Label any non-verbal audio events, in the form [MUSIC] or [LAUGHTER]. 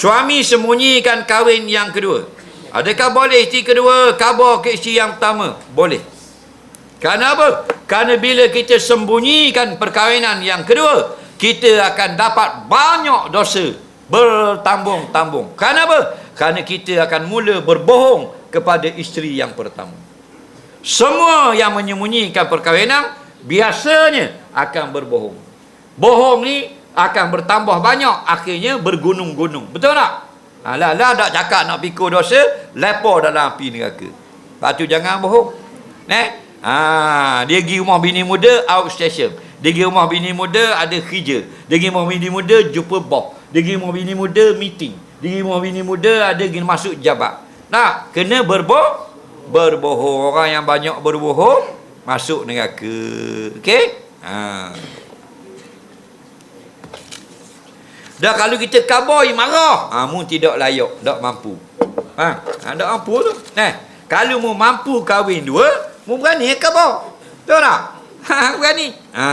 Suami sembunyikan kahwin yang kedua. Adakah boleh isteri kedua kabar ke isteri yang pertama? Boleh. Kerana apa? Kerana bila kita sembunyikan perkahwinan yang kedua, kita akan dapat banyak dosa bertambung-tambung. Kerana apa? Kerana kita akan mula berbohong kepada isteri yang pertama. Semua yang menyembunyikan perkahwinan biasanya akan berbohong. Bohong ni akan bertambah banyak akhirnya bergunung-gunung. Betul tak? Alah lah tak cakap nak pikul dosa, lepo dalam api neraka. Lepas tu jangan bohong. Eh? Ha, dia pergi rumah bini muda outstation. Dia pergi rumah bini muda ada kerja. Dia pergi rumah bini muda jumpa bos. Dia pergi rumah bini muda meeting. Dia pergi rumah bini muda ada pergi masuk jabat. Nak kena berbohong berbohong orang yang banyak berbohong masuk neraka okey ha dah kalau kita kaboi marah. Ha mu tidak layak tak mampu. Ha tak mampu tu. Eh kalau mu mampu kahwin dua mu berani kabur. Betul tak? [LAUGHS] Ha berani. Ha